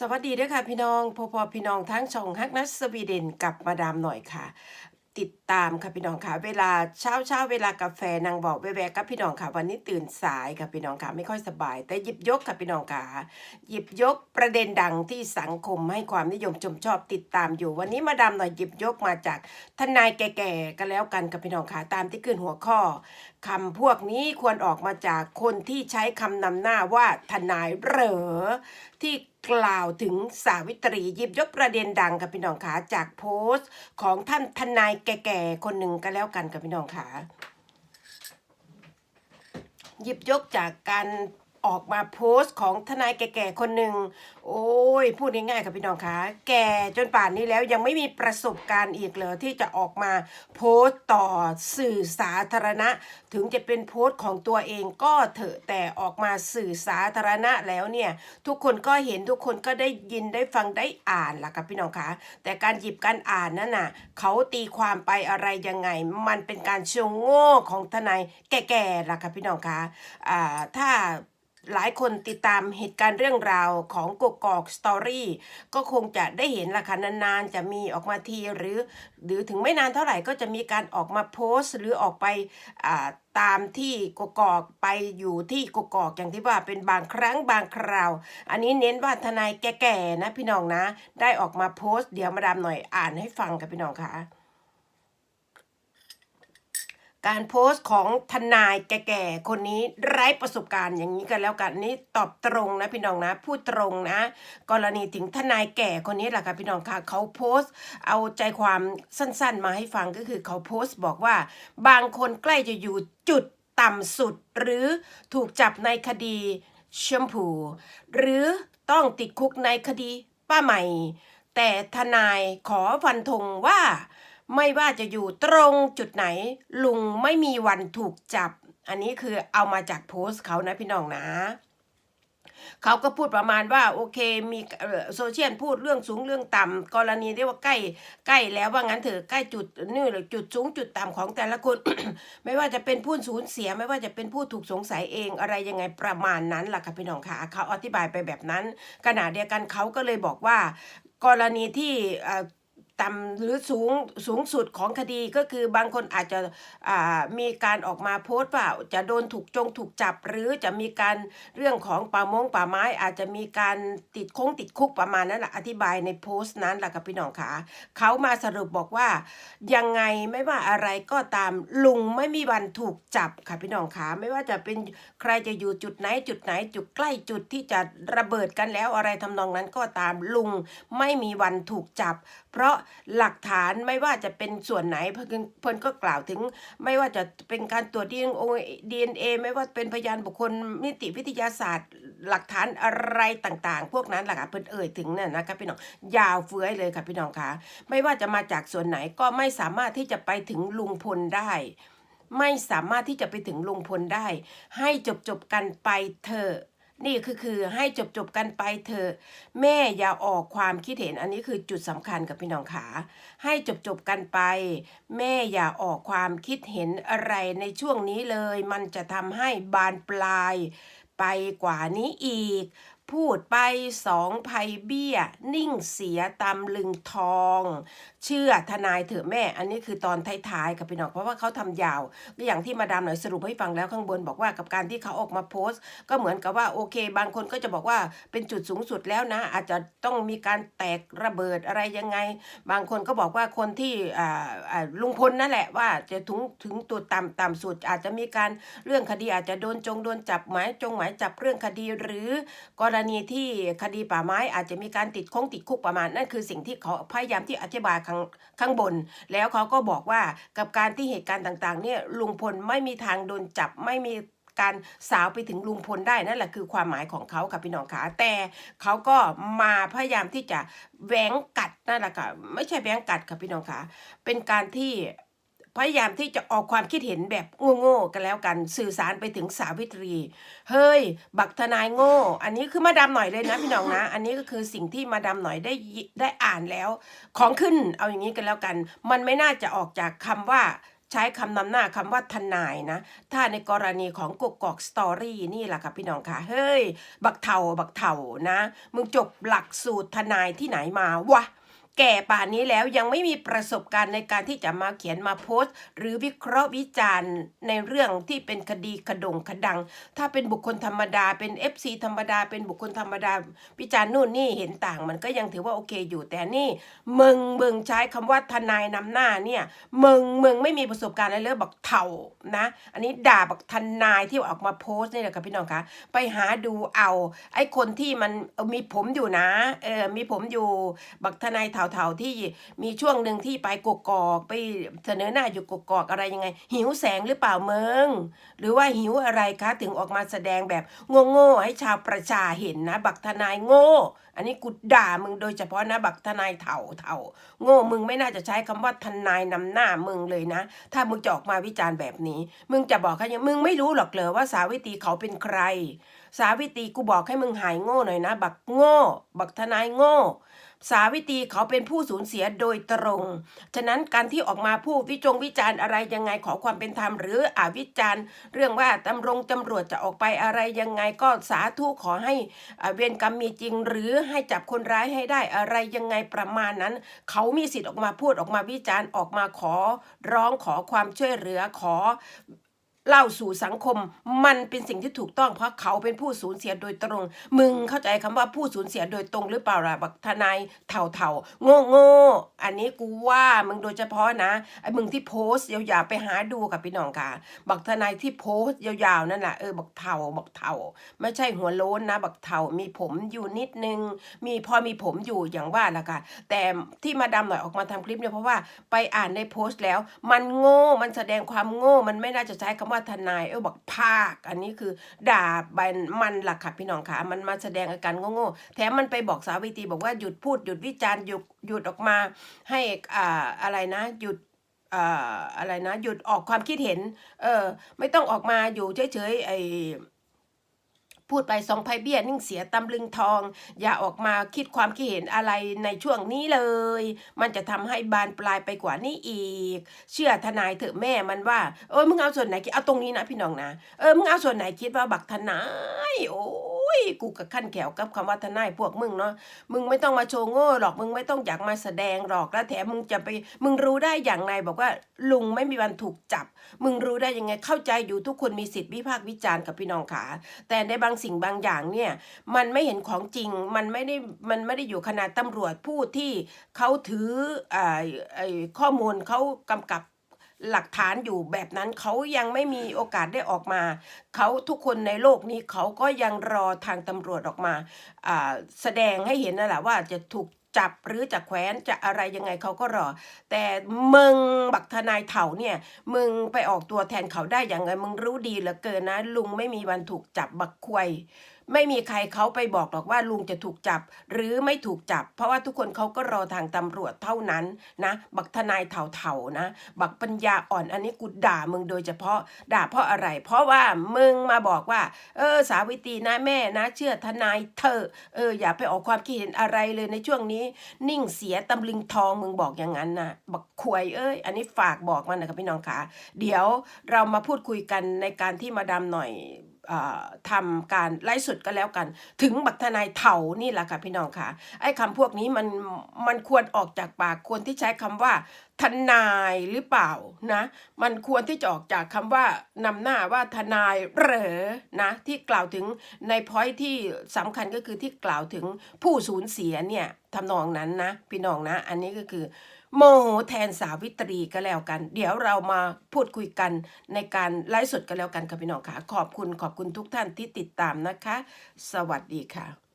สวัสดีด้วยค่ะพี่น้องพอพอพี่น้องทั้งช่องฮักนัสสวีเดนกับมาดามหน่อยค่ะ ติดตามค่ะพี่น้องค่ะเวลาเช้าเช้าเวลากาแฟนางบอกแวะๆกับพี่น้องค่ะวันนี้ตื่นสายค่ะพี่น้องค่ะไม่ค่อยสบาย แต่หยิบยกค่ะพี่น้องค่ะหยิบยกประเด็นดังที่สังคมให้ความนิยมชมชอบติดตามอยู่ วันนี้มาดามหน่อยหยิบยกมาจากทนายแก่ๆกันแล้วกันกับพี่น้องค่ะตามที่ขึ้นหัวข้อคำพวกนี้ควรออกมาจากคนที่ใช้คำนำหน้าว่าทนายเหรอที่กล่าวถึงสาวิตรีหยิบยกประเด็นดังกับพี่น้องขาจากโพสต์ ของท่านทนายแก่ๆคนหนึ่งก็แล้วกันกับพี่น้องขาหยิบยกจากการ ออกมาโพสต์ของทนายแก่ๆคนหนึ่งโอ้ย พูดง่ายๆค่ะพี่น้องคะแก่จนป่านนี้แล้วยังไม่มีประสบการณ์อีกเลยที่จะออกมาโพสต์ต่อสื่อสาธารณะ ถึงจะเป็นโพสต์ของตัวเองก็เถอะแต่ออกมาสื่อสาธารณะแล้วเนี่ย ทุกคนก็เห็นทุกคนก็ได้ยินได้ฟังได้อ่านล่ะค่ะพี่น้องคะแต่การหยิบการอ่านนั่นน่ะเขาตีความไปอะไรยังไง มันเป็นการชงโง่ของทนายแก่ๆล่ะค่ะพี่น้องคะอ่าถ้า หลายคนติดตามเหตุการณ์เรื่องราวของกกอกสตอรี่ก็คงจะได้เห็นละค่ะนานๆ จะมีออกมาทีหรือ หรือถึงไม่นานเท่าไหร่ก็จะมีการออกมาโพสต์ หรือออกไปตามที่กกอกไปอยู่ที่กกอกอย่างที่ว่าเป็นบางครั้งบางคราว อันนี้เน้นว่าทนายแก่ๆนะพี่น้องนะ ได้ออกมาโพสต์เดี๋ยวมาดามหน่อยอ่านให้ฟังกับพี่น้องค่ะ การโพสต์ของทนายแก่ๆ คนนี้ไร้ประสบการณ์อย่างนี้กันแล้วกันนี่ตอบตรงนะพี่น้องนะ พูดตรงนะ กรณีถึงทนายแก่คนนี้แหละค่ะพี่น้องค่ะเขาโพสต์ เอาใจความสั้นๆ มาให้ฟังก็คือเขาโพสต์บอกว่า บางคนใกล้จะอยู่จุดต่ำสุด หรือถูกจับในคดีแชมพู หรือต้องติดคุกในคดีป้าใหม่ แต่ทนายขอฟันธงว่า ไม่ว่าจะอยู่ตรงจุดไหน ลุงไม่มีวันถูกจับ อันนี้คือเอามาจากโพสต์เขานะพี่น้องนะเขาก็พูดประมาณว่าโอเคมีโซเชียลพูดเรื่องสูงเรื่องต่ำกรณีที่ว่าใกล้ใกล้แล้วว่างั้นเถอะใกล้จุดนี่หรือจุดสูงจุดต่ำของแต่ละคน ไม่ว่าจะเป็นผู้สูญเสีย ไม่ว่าจะเป็นผู้ถูกสงสัยเองอะไรยังไงประมาณนั้นล่ะค่ะพี่น้องค่ะเขาอธิบายไปแบบนั้นขณะเดียวกันเขาก็เลยบอกว่ากรณีที่ ต่ำหรือสูงสูงสุดของคดีก็คือบางคนอาจจะมีการออกมาโพสต์ว่าจะโดนถูกจงถูกจับ หรือจะมีการเรื่องของป่ามงป่าไม้ อาจจะมีการติดคงติดคุกประมาณนั้นแหละอธิบายในโพสต์นั้นแหละค่ะพี่น้องค่ะเขามาสรุปบอกว่า ยังไงไม่ว่าอะไรก็ตามลุงไม่มีวันถูกจับค่ะพี่น้องค่ะไม่ว่าจะเป็นใครจะอยู่จุดไหนจุดไหนจุดใกล้จุดที่จะระเบิดกันแล้วอะไรทำนองนั้นก็ตามลุงไม่มีวันถูกจับ เพราะหลักฐานไม่ว่าจะเป็นส่วนไหนเพิ่นเพิ่นก็กล่าวถึง ไม่ว่าจะเป็นการตรวจ DNA ไม่ว่าเป็นพยานบุคคลนิติวิทยาศาสตร์ หลักฐานอะไรต่างๆ พวกนั้นแหละค่ะเพิ่นเอ่ยถึงเนี่ยนะคะพี่น้องยาวเฟื้อยเลยค่ะพี่น้องคะไม่ว่าจะมาจากส่วนไหนก็ไม่สามารถที่จะไปถึงลุงพลได้ไม่สามารถที่จะไปถึงลุงพลได้ ให้จบจบกันไปเถอะ นี่คือคือให้จบจบกันไปเถอะแม่อย่าออกความคิดเห็นอันนี้คือจุดสำคัญกับพี่น้องขาให้จบจบกันไป แม่อย่าออกความคิดเห็นอะไรในช่วงนี้เลย มันจะทำให้บานปลายไปกว่านี้อีก พูดไปสองภัยเบี้ย นิ่งเสียตำลึงทอง เชื่อทนายเถอะแม่ อันนี้คือตอนท้ายๆกับพี่น้องเพราะว่าเขาทำยาวก็อย่างที่มาดามหน่อยสรุปให้ฟังแล้วข้างบนบอกว่ากับการที่เขาออกมาโพสต์ ก็เหมือนกับว่าโอเค บางคนก็จะบอกว่าเป็นจุดสูงสุดแล้วนะ อาจจะต้องมีการแตกระเบิดอะไรยังไง บางคนก็บอกว่าคนที่อ่าอ่าลุงพลนั่นแหละว่าจะถึงถึงตัวต่ำต่ำสุด อาจจะมีการเรื่องคดีอาจจะโดนจงโดนจับหมายจงหมายจับเรื่องคดีหรือกรรณีที่คดีป่าไม้อาจจะมีการติดคงติดคุกประมาณนั่นคือสิ่งที่เขาพยายามที่อธิบายข้างข้างบน แล้วเขาก็บอกว่ากับการที่เหตุการณ์ต่างๆเนี่ยลุงพลไม่มีทางโดนจับไม่มีการสาวไปถึงลุงพลได้นั่นแหละคือความหมายของเขาค่ะพี่น้องขาแต่เขาก็มาพยายามที่จะแหวงกัดนั่นแหละค่ะไม่ใช่แหวงกัดค่ะพี่น้องขาเป็นการที่ พยายามที่จะออกความคิดเห็นแบบโง่ๆกันแล้วกัน สื่อสารไปถึงสาวิตรี เฮ้ย บักทนายโง่ อันนี้คือมาดามหน่อยเลยนะพี่น้องนะ อันนี้ก็คือสิ่งที่มาดามหน่อยได้ได้อ่านแล้ว ของขึ้นเอาอย่างนี้กันแล้วกัน มันไม่น่าจะออกจากคำว่าใช้คำนำหน้าคำว่าทนายนะ ถ้าในกรณีของกกอกสตอรี่นี่แหละค่ะพี่น้องค่ะ เฮ้ย บักเทาบักเทานะ มึงจบหลักสูตรทนายที่ไหนมาวะ แก่ป่านนี้แล้วยังไม่มีประสบการณ์ในการที่จะมาเขียนมาโพสต์ หรือวิเคราะห์วิจารณ์ในเรื่องที่เป็นคดีขดงขดัง ถ้าเป็นบุคคลธรรมดาเป็น FC ธรรมดา เป็นบุคคลธรรมดาวิจารณ์นู่นนี่เห็นต่างมันก็ยังถือว่าโอเคอยู่แต่นี่มึงมึงใช้คำว่าทนายนำหน้าเนี่ยมึงมึงไม่มีประสบการณ์อะไรเลยบักเถ่านะ อันนี้ด่าบักทนายที่ออกมาโพสต์นี่แหละค่ะพี่น้องคะไปหาดูเอาไอ้คนที่มันมีผมอยู่นะเออมีผมอยู่บักทนายเถ่าๆที่มีช่วงหนึ่งที่ไปกกอกไปเสนอหน้าอยู่กกอกอะไรยังไง หิวแสงหรือเปล่าเมืองหรือว่าหิวอะไรคะถึงออกมาแสดงแบบโง่ๆให้ชาวประชาเห็นนะ บักทนายโง่ อันนี้กูด่ามึงโดยเฉพาะนะบักทนายเถาเถาโง่มึงไม่น่าจะใช้คำว่าทนายนำหน้ามึงเลยนะ ถ้ามึงจะออกมาวิจารณ์แบบนี้ มึงจะบอกเขายังมึงไม่รู้หรอกเหรอว่าสาวิตรีเขาเป็นใคร สาวิตรีกูบอกให้มึงหายโง่หน่อยนะ บักโง่ บักทนายโง่ สาวิตีเขาเป็นผู้สูญเสียโดยตรง ฉะนั้นการที่ออกมาพูดวิจงวิจารณ์อะไรยังไงขอความเป็นธรรมหรืออวิจารณ์ เรื่องว่าตำรงตำรวจจะออกไปอะไรยังไงก็สาธุขอให้อ่าเวรกรรมมีจริง หรือให้จับคนร้ายให้ได้อะไรยังไงประมาณนั้น เขามีสิทธิ์ออกมาพูดออกมาวิจารณ์ออกมาขอ ร้องขอความช่วยเหลือขอ เล่าสู่สังคม มันเป็นสิ่งที่ถูกต้องเพราะเขาเป็นผู้สูญเสียโดยตรง มึงเข้าใจคำว่าผู้สูญเสียโดยตรงหรือเปล่าล่ะบักทนายเถ่าเถ่าโง่โง่อันนี้กูว่ามึงโดยเฉพาะนะไอ้มึงที่โพสต์ยาวๆไปหาดูกับพี่น้องค่ะ บักทนายที่โพสต์ยาวๆนั่นแหละเออบักเถ่าบักเถ่าไม่ใช่หัวโล้นนะ บักเถ่ามีผมอยู่นิดนึง มีพอมีผมอยู่อย่างว่าล่ะค่ะแต่ที่มาดำหน่อยออกมาทำคลิปเนี่ยเพราะว่าไปอ่านในโพสต์แล้ว มันโง่มันแสดงความโง่มันไม่น่าจะใช้คำว่าทนายเออบอกภาค อันนี้คือ ด่าบันมันหลักค่ะพี่น้องค่ะมันมาแสดงอาการโง่ๆแถมมันไปบอกสาวิตรีบอกว่าหยุดพูดหยุดวิจารณ์หยุดหยุดออกมาให้อ่าอะไรนะ หยุดอ่าอะไรนะ หยุดออกความคิดเห็น เออ ไม่ต้องออกมาอยู่เฉยๆไอ พูดไปสองไพเบี้ยนิ่งเสียตำลึงทอง อย่าออกมาคิดความคิดเห็นอะไรในช่วงนี้เลย มันจะทำให้บานปลายไปกว่านี้อีก เชื่อทนายเถอะแม่มันว่า เออมึงเอาส่วนไหนคิดเอาตรงนี้นะพี่น้องนะ เออมึงเอาส่วนไหนคิดว่าบักทนายโอ้ ยกูกับขั้นแขวกับคำว่าทนายพวกมึงเนาะมึงไม่ต้องมาโชว์โง่หรอกมึงไม่ต้องอยากมาแสดงหรอกแล้วแถมมึงจะไป มึงรู้ได้อย่างไรบอกว่า ลุงไม่มีวันถูกจับ มึงรู้ได้ยังไงเข้าใจอยู่ทุกคนมีสิทธิ์วิพากษ์วิจารณ์กับพี่น้องขาแต่ในบางสิ่งบางอย่างเนี่ยมันไม่เห็นของจริงมันไม่ได้มันไม่ได้อยู่ขนาดตำรวจผู้ที่เขาถืออ่าไอ้ข้อมูลเขากำกับ หลักฐานอยู่แบบนั้นเขายังไม่มีโอกาสได้ออกมาเขาทุกคนในโลกนี้เขาก็ยังรอทางตำรวจออกมาแสดงให้เห็นนั่นแหละว่าจะถูกจับหรือจะแขวนจะอะไรยังไงเขาก็รอ แต่มึงบักทนายเถาเนี่ย มึงไปออกตัวแทนเขาได้อย่างไง มึงรู้ดีเหลือเกินนะ ลุงไม่มีวันถูกจับบักควย ไม่มีใครเขาไปบอกหรอกว่าลุงจะถูกจับ หรือไม่ถูกจับ เพราะว่าทุกคนเขาก็รอทางตำรวจเท่านั้นนะ บักทนายเถ่าๆนะ บักปัญญาอ่อนอันนี้กูด่ามึงโดยเฉพาะด่าเพราะอะไร เพราะว่ามึงมาบอกว่า เออ สาวิตรีนะแม่นะ เชื่อทนายเธอเอออย่าไปออกความคิดเห็นอะไรเลยในช่วงนี้ นิ่งเสียตำลึงทองมึงบอกอย่างนั้นนะบักควยเอ้ยอันนี้ฝากบอกมันนะครับพี่น้องขาเดี๋ยวเรามาพูดคุยกันในการที่มาดามหน่อย ทำการไล่สุดก็แล้วกัน ถึงบักทนายเถานี่แหละค่ะพี่น้องค่ะไอ้คำพวกนี้มันมันควรออกจากปากควรที่ใช้คำว่าทนายหรือเปล่านะ มันควรที่จะออกจากคำว่านำหน้าว่าทนายเหรอนะที่กล่าวถึงในพอยที่สำคัญก็คือที่กล่าวถึงผู้สูญเสียเนี่ยทำนองนั้นนะพี่น้องนะ อันนี้ก็คือ โมโหแทนสาวิตรีก็แล้วกัน เดี๋ยวเรามาพูดคุยกันในการไลฟ์สดกันแล้วกันค่ะพี่น้องค่ะขอบคุณขอบคุณทุกท่านที่ติดตามนะคะ สวัสดีค่ะ